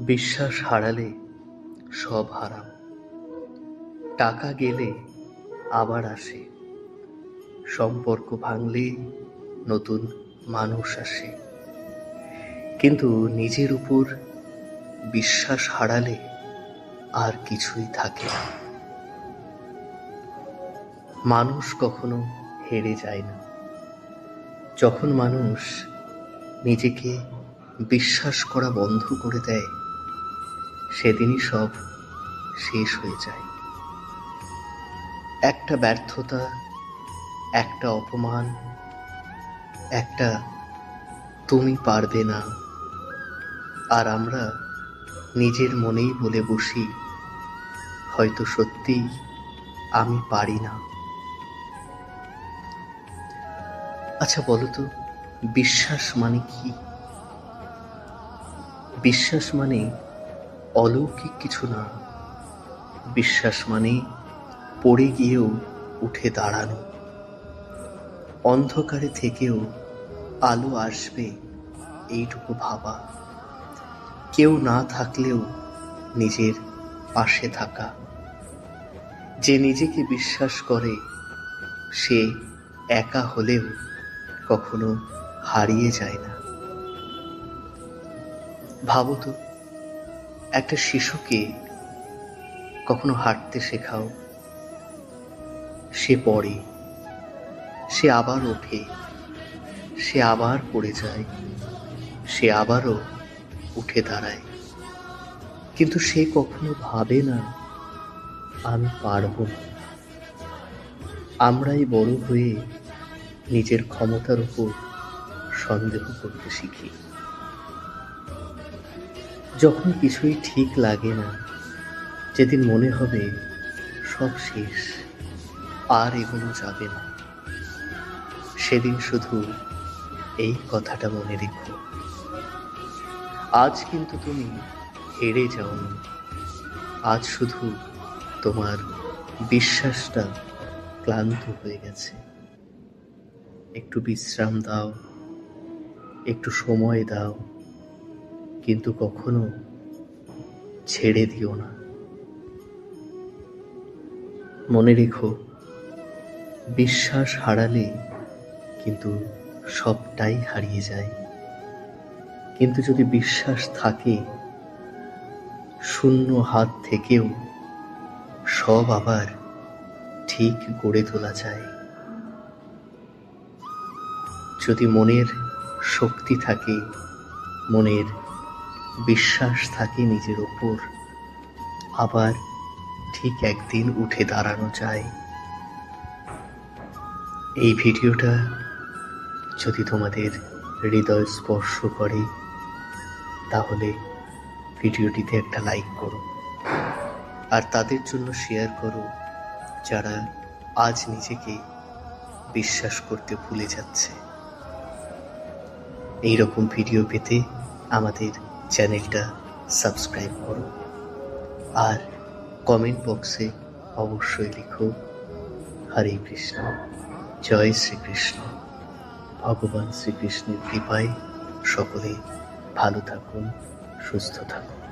বিশ্বাস হারালে সব হারাম। টাকা গেলে আবার আসে। সম্পর্ক ভাঙলে নতুন মানুষ আসে। কিন্তু নিজের উপর বিশ্বাস হারালে আর কিছুই থাকে না। মানুষ কখনো হেরে যায় না। যখন মানুষ নিজেকে বিশ্বাস করা বন্ধ করে দেয় সেদিনই সব শেষ হয়ে যায়। একটা ব্যর্থতা, একটা অপমান, একটা তুমি পারবে না। আর আমরা নিজের মনেই বলে বসি, হয়তো সত্যিই আমি পারি না। আচ্ছা বলো তো, বিশ্বাস মানে কি? বিশ্বাস মানে অলৌকিক কিছু না। বিশ্বাস মানে পড়ে গিয়েও উঠে দাঁড়ানো। অন্ধকারে থেকেও আলো আসবে এইটুকু ভাবা। কেউ না থাকলেও নিজের পাশে থাকা। যে নিজেকে বিশ্বাস করে, সে একা হলেও কখনো হারিয়ে যায় না। ভাবো তো একটা শিশুকে কখনো হাঁটতে শেখাও। সে পড়ে, সে আবার ওঠে, সে আবার পড়ে যায়, সে আবারও উঠে দাঁড়ায়। কিন্তু সে কখনো ভাবে না, আমি পারব না। আমরাই বড় হয়ে নিজের ক্ষমতার উপর সন্দেহ করতে শিখি। যখন কিছুই ঠিক লাগে না, যেদিন মনে হবে সব শেষ, আর এগোনো যাবে না। সেদিন শুধু এই কথাটা মনে রেখো। আজ কিন্তু তুমি হেরে যাওনি। আজ শুধু তোমার বিশ্বাসটা ক্লান্ত হয়ে গেছে। একটু বিশ্রাম দাও, একটু সময় দাও। কিন্তু কখনো ছেড়ে দিও না। মনে রেখো, বিশ্বাস হারালে কিন্তু সবটাই হারিয়ে যায়। কিন্তু যদি বিশ্বাস থাকে, শূন্য হাত থেকেও সব আবার ঠিক গড়ে তোলা যায়। যদি মনের শক্তি থাকে, মনের বিশ্বাস থাকে নিজের ওপর আবার ঠিক একদিন উঠে দাঁড়ানো যায়। এই ভিডিওটা যদি তোমাদের হৃদয় স্পর্শ করে, তাহলে ভিডিওটিতে একটা লাইক করো। আর তাদের জন্য শেয়ার করো, যারা আজ নিজেকে বিশ্বাস করতে ভুলে যাচ্ছে। এই রকম ভিডিও পেতে আমাদের চ্যানেলটা সাবস্ক্রাইব করো। আর কমেন্ট বক্সে অবশ্যই লিখো, হরে কৃষ্ণ, জয় শ্রীকৃষ্ণ, ভগবান শ্রীকৃষ্ণের কৃপায় সকলে ভালো থাকুন, সুস্থ থাকুন।